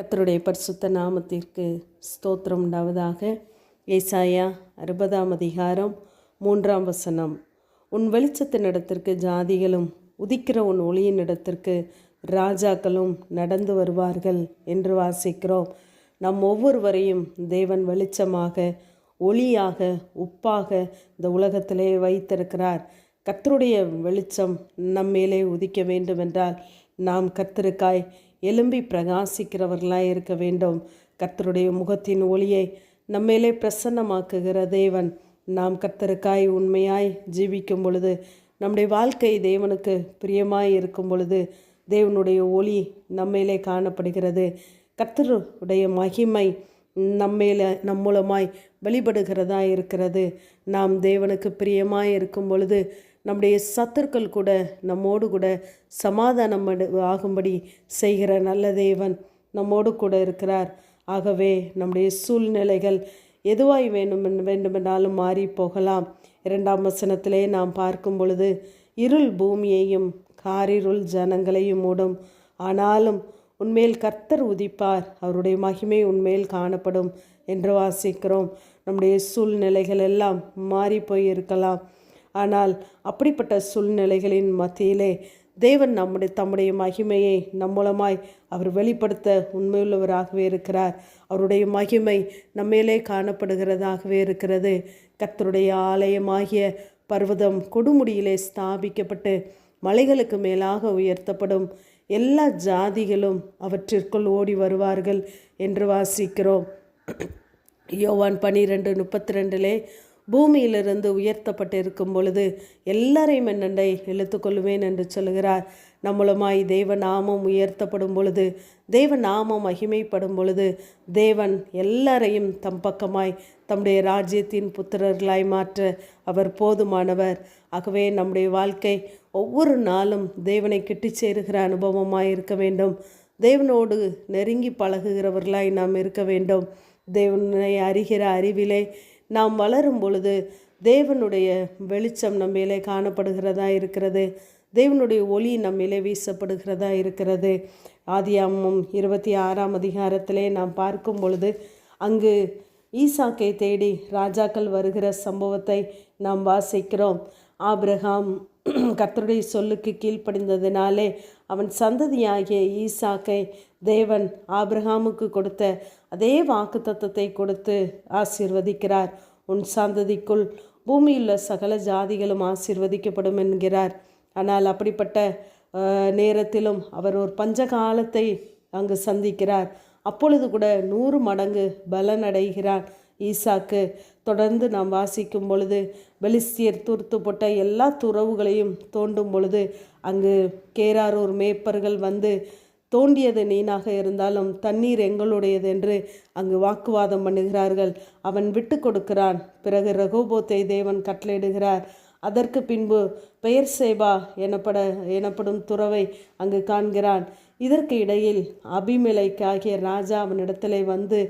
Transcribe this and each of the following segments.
கத்தருடைய பரிசுத்த நாமத்திற்கு ஸ்தோத்திரம் உண்டாவதாக. ஏசாயா அறுபதாம் அதிகாரம் மூன்றாம் வசனம். உன் வெளிச்சத்தினிடத்திற்கு ஜாதிகளும் உதிக்கிற உன் ஒளியின் இடத்திற்கு ராஜாக்களும் நடந்து வருவார்கள் என்று வாசிக்கிறோம். நம் ஒவ்வொருவரையும் தேவன் வெளிச்சமாக ஒளியாக உப்பாக இந்த உலகத்திலே வைத்திருக்கிறார். கத்தருடைய வெளிச்சம் நம்மேலே உதிக்க வேண்டுமென்றால் நாம் கர்த்தருக்காய் எலும்பி பிரகாசிக்கிறவர்களாக இருக்க வேண்டும். கர்த்தருடைய முகத்தின் ஒளியை நம்மேலே பிரசன்னமாக்குகிற தேவன் நாம் கர்த்தருக்காய் உண்மையாய் ஜீவிக்கும் பொழுது நம்முடைய வாழ்க்கை தேவனுக்கு பிரியமாய் இருக்கும் பொழுது தேவனுடைய ஒளி நம்மேலே காணப்படுகிறது. கர்த்தருடைய மகிமை நம்மேல நம் மூலமாய் வெளிப்படுகிறதா இருக்கிறது. நாம் தேவனுக்கு பிரியமாய் இருக்கும் பொழுது நம்முடைய சத்துருக்கள் கூட நம்மோடு கூட சமாதானம் ஆகும்படி செய்கிற நல்ல தேவன் நம்மோடு கூட இருக்கிறார். ஆகவே நம்முடைய சூழ்நிலைகள் எதுவாய் வேண்டும் வேண்டுமென்றாலும் மாறி போகலாம். இரண்டாம் வசனத்திலே நாம் பார்க்கும் பொழுது இருள் பூமியையும் காரிருள் ஜனங்களையும் மூடும். ஆனாலும் உண்மையில் கர்த்தர் உதிப்பார் அவருடைய மகிமை உண்மையில் காணப்படும் என்று வாசிக்கிறோம். நம்முடைய சூழ்நிலைகள் எல்லாம் மாறி போய் இருக்கலாம் ஆனால் அப்படிப்பட்ட சூழ்நிலைகளின் மத்தியிலே தேவன் நம்முடைய தம்முடைய மகிமையை நம் மூலமாய் அவர் வெளிப்படுத்த உண்மையுள்ளவராகவே இருக்கிறார். அவருடைய மகிமை நம்மேலே காணப்படுகிறதாகவே இருக்கிறது. கர்த்தருடைய ஆலயமாகிய பர்வதம் கொடுமுடியிலே ஸ்தாபிக்கப்பட்டு மலைகளுக்கு மேலாக உயர்த்தப்படும். எல்லா ஜாதிகளும் அவற்றிற்குள் ஓடி வருவார்கள் என்று வாசிக்கிறோம். யோவான் பனிரெண்டு முப்பத்தி ரெண்டிலே பூமியிலிருந்து உயர்த்தப்பட்டிருக்கும் பொழுது எல்லாரையும் என்னண்டை இழுத்துக்கொள்வேன் என்று சொல்கிறார் நம்மளுமாய் தேவ நாமம் உயர்த்தப்படும் பொழுது தேவ நாமம் மகிமைப்படும் பொழுது தேவன் எல்லாரையும் தம் பக்கமாய் தம்முடைய ராஜ்யத்தின் புத்திரர்களாய் மாற்ற அவர் போதுமானவர். ஆகவே நம்முடைய வாழ்க்கை ஒவ்வொரு நாளும் தேவனை கிட்டி சேருகிற அனுபவமாக இருக்க வேண்டும். தேவனோடு நெருங்கி பழகுகிறவர்களாய் நாம் இருக்க வேண்டும். தேவனை அறிகிற அறிவிலே நாம் வளரும் பொழுது தேவனுடைய வெளிச்சம் நம்மிலே காணப்படுகிறதா இருக்கிறது. தேவனுடைய ஒளி நம்மிலே வீசப்படுகிறதா இருக்கிறது. ஆதியாமம் இருபத்தி ஆறாம் அதிகாரத்திலே நாம் பார்க்கும் பொழுது அங்கு ஈசாக்கை தேடி ராஜாக்கள் வருகிற சம்பவத்தை நாம் வாசிக்கிறோம். ஆபிரகாம் கர்த்தருடைய சொல்லுக்கு கீழ்ப்படிந்ததினாலே அவன் சந்ததியாகிய ஈசாக்கை தேவன் ஆபிரகாமுக்கு கொடுத்த அதே வாக்குத்தத்தத்தை கொடுத்து ஆசீர்வதிக்கிறார். உன் சந்ததிக்குள் பூமியுள்ள சகல ஜாதிகளும் ஆசீர்வதிக்கப்படும் என்கிறார். ஆனால் அப்படிப்பட்ட நேரத்திலும் அவர் ஒரு பஞ்ச காலத்தை அங்கு சந்திக்கிறார். அப்பொழுது கூட நூறு மடங்கு பலன் அடைகிறார் ஈசாக்கு. தொடர்ந்து நாம் வாசிக்கும் பொழுது பெலிஸ்தியர் தூர்த்து போட்ட எல்லா துறவுகளையும் தோண்டும் பொழுது அங்கு கேராரூர் மேய்ப்பர்கள் வந்து தோண்டியது நீனாக இருந்தாலும் தண்ணீர் எங்களுடையது என்று அங்கு வாக்குவாதம் பண்ணுகிறார்கள். அவன் விட்டு கொடுக்கிறான். பிறகு ரகோபோத்தை தேவன் கட்டளையிடுகிறார். அதற்கு பின்பு பெயர் சேபா எனப்பட எனப்படும் துறவை அங்கு காண்கிறான். இதற்கு இடையில் அபிமிலைக்காகிய ராஜா அவனிடத்திலே வந்து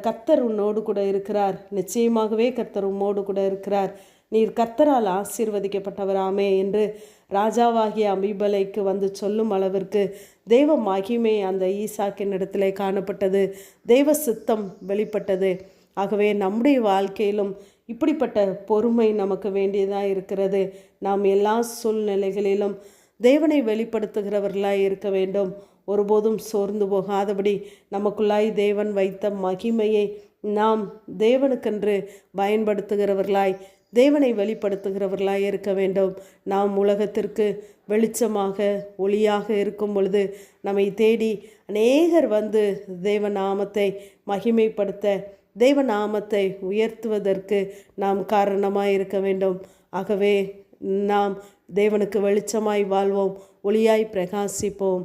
கர்த்தர் உன்னோடு கூட இருக்கிறார். நிச்சயமாகவே கர்த்தர் உம்மோடு கூட இருக்கிறார். நீர் கர்த்தரால் ஆசீர்வதிக்கப்பட்டவராமே என்று ராஜாவாகிய அபிபலைக்கு வந்து சொல்லும் அளவிற்கு தெய்வ மகிமை அந்த ஈசாக்கின் இடத்திலே காணப்பட்டது. தெய்வ சித்தம் வெளிப்பட்டது. ஆகவே நம்முடைய வாழ்க்கையிலும் இப்படிப்பட்ட பொறுமை நமக்கு வேண்டியதாக இருக்கிறது. நாம் எல்லா சூழ்நிலைகளிலும் தேவனை வெளிப்படுத்துகிறவர்களாக இருக்க வேண்டும். ஒருபோதும் சோர்ந்து போகாதபடி நமக்குள்ளாய் தேவன் வைத்த மகிமையை நாம் தேவனுக்கென்று பயன்படுத்துகிறவர்களாய் தேவனை வெளிப்படுத்துகிறவர்களாய் இருக்க வேண்டும். நாம் உலகத்திற்கு வெளிச்சமாக ஒளியாக இருக்கும் பொழுது நம்மை தேடி அநேகர் வந்து தேவ நாமத்தை மகிமைப்படுத்த தேவ நாமத்தை உயர்த்துவதற்கு நாம் காரணமாக இருக்க வேண்டும். ஆகவே நாம் தேவனுக்கு வெளிச்சமாய் வாழ்வோம் ஒளியாய் பிரகாசிப்போம்.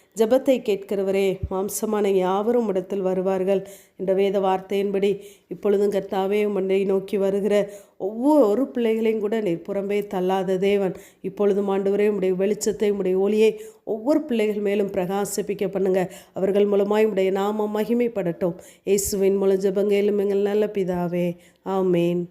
ஜெபத்தை கேட்கிறவரே மாம்சமான யாவரும் இடத்தில் வருவார்கள். என்ற வேத வார்த்தையின்படி இப்பொழுதும் கர்த்தாவே உம்மை நோக்கி வருகிற ஒவ்வொரு பிள்ளைகளையும் கூட நீர் புறம்பே தள்ளாத தேவன். இப்பொழுதும் ஆண்டவரே உடைய வெளிச்சத்தை உடைய ஒளியை ஒவ்வொரு பிள்ளைகள் மேலும் பிரகாசிப்பிக்க பண்ணுங்க. அவர்கள் மூலமாய் உடைய நாமம் மகிமைப்படட்டும். இயேசுவின் மூலம் ஜபங்கையிலும் எங்கள் நல்ல பிதாவே. ஆமேன்.